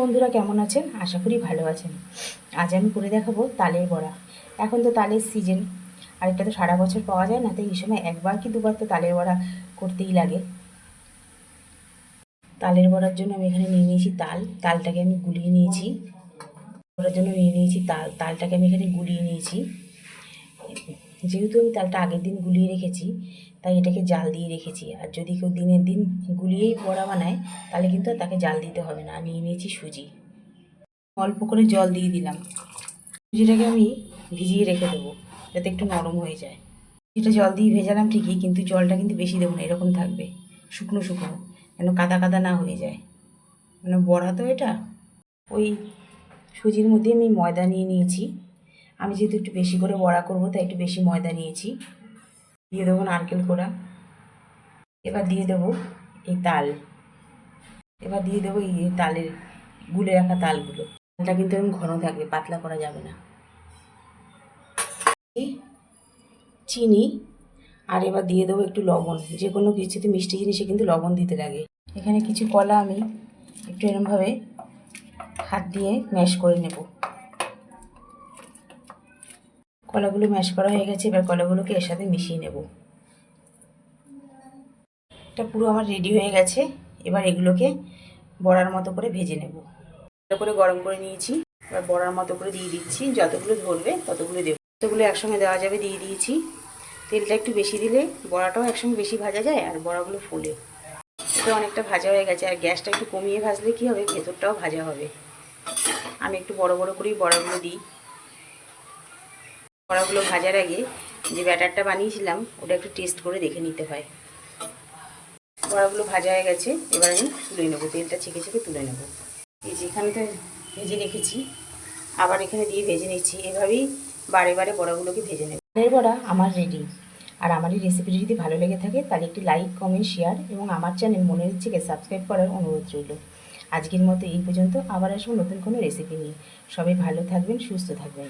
বন্ধুরা কেমন আছেন? আশা করি ভালো আছেন। আজ আমি করে দেখাবো তালের বড়া। এখন তো তালের সিজন আর এটা তো সারা বছর পাওয়া যায় না, তাই এই সময় একবার কি দুবার তো তালের বড়া করতেই লাগে। তালের বড়ার জন্য আমি এখানে নিয়ে নিয়েছি তাল। তালটাকে আমি গুলিয়ে নিয়েছি। বড়ার জন্য নিয়ে নিয়েছি তাল। তালটাকে আমি এখানে গুলিয়ে নিয়েছি। যেহেতু আমি তালটা আগের দিন গুলিয়ে রেখেছি, তাই এটাকে জাল দিয়ে রেখেছি। আর যদি কেউ দিনের দিন গুলিয়েই বড়া বানায়, তাহলে কিন্তু তাকে জাল দিতে হবে না। নিয়ে নিয়েছি সুজি। অল্প করে জল দিয়ে দিলাম। সুজিটাকে আমি ভিজিয়ে রেখে দেবো, যাতে একটু নরম হয়ে যায়। এটা জল দিয়ে ভেজালাম ঠিকই, কিন্তু জলটা কিন্তু বেশি দেবো না, এরকম থাকবে। শুকনো শুকনো, যেন কাদা কাদা না হয়ে যায়। মানে বড়া তো এটা। ওই সুজির মধ্যে আমি ময়দা নিয়ে নিয়েছি। আমি যেহেতু একটু বেশি করে বড়া করব, তাই একটু বেশি ময়দা নিয়েছি। দিয়ে দেবো নারকেল কোড়া। এবার দিয়ে দেবো এই তাল। এবার দিয়ে দেবো এই তালের, গুলে রাখা তালগুলো। তালটা কিন্তু এরকম ঘন থাকবে, পাতলা করা যাবে না। চিনি, আর এবার দিয়ে দেবো একটু লবণ। যে কোনো কিছুতে মিষ্টি জিনিসে কিন্তু লবণ দিতে লাগে। এখানে কিছু কলা আমি একটু এরমভাবে হাত দিয়ে ম্যাশ করে নেব। কলাগুলো ম্যাশ করা হয়ে গেছে, এবার কলাগুলোকে এর সাথে মিশিয়ে নেব। এটা পুরো আমার রেডি হয়ে গেছে, এবার এগুলোকে বড়ার মতো করে ভেজে নেব। ভালো করে গরম করে নিয়েছি, এবার বড়ার মতো করে দিয়ে দিচ্ছি, যতগুলো ধরবে ততগুলো দেবো। যতগুলো একসঙ্গে দেওয়া যাবে, দিয়ে দিয়েছি। তেলটা একটু বেশি দিলে বড়াটাও একসঙ্গে বেশি ভাজা যায় আর বড়াগুলো ফুলে। এটা অনেকটা ভাজা হয়ে গেছে, আর গ্যাসটা একটু কমিয়ে ভাজলে কি হবে? ভেতরটাও ভাজা হবে। আমি একটু বড় বড় করেই বড়াগুলো দিই। বড়াগুলো ভাজার আগে যে ব্যাটারটা বানিয়েছিলাম, ওটা একটু টেস্ট করে দেখে নিতে হয়। বড়াগুলো ভাজা হয়ে গেছে, এবার আমি তুলে নেব, তেলটা ছেঁকে ছেঁকে তুলে নেব। এই যে এখানে তো ভেজে রেখেছি, আবার এখানে দিয়ে ভেজে নিচ্ছি, এভাবেই বারে বারে বড়াগুলোকে ভেজে নেব। এর বড়া আমার রেডি আর আমার এই রেসিপিটি যদি ভালো লেগে থাকে, তাহলে একটি লাইক কমেন্ট শেয়ার এবং আমার চ্যানেল মনের ইচ্ছেকে সাবস্ক্রাইব করার অনুরোধ রইল। আজকের মতো এই পর্যন্ত, আবার আসব নতুন কোনো রেসিপি নিয়ে। সবাই ভালো থাকবেন, সুস্থ থাকবেন।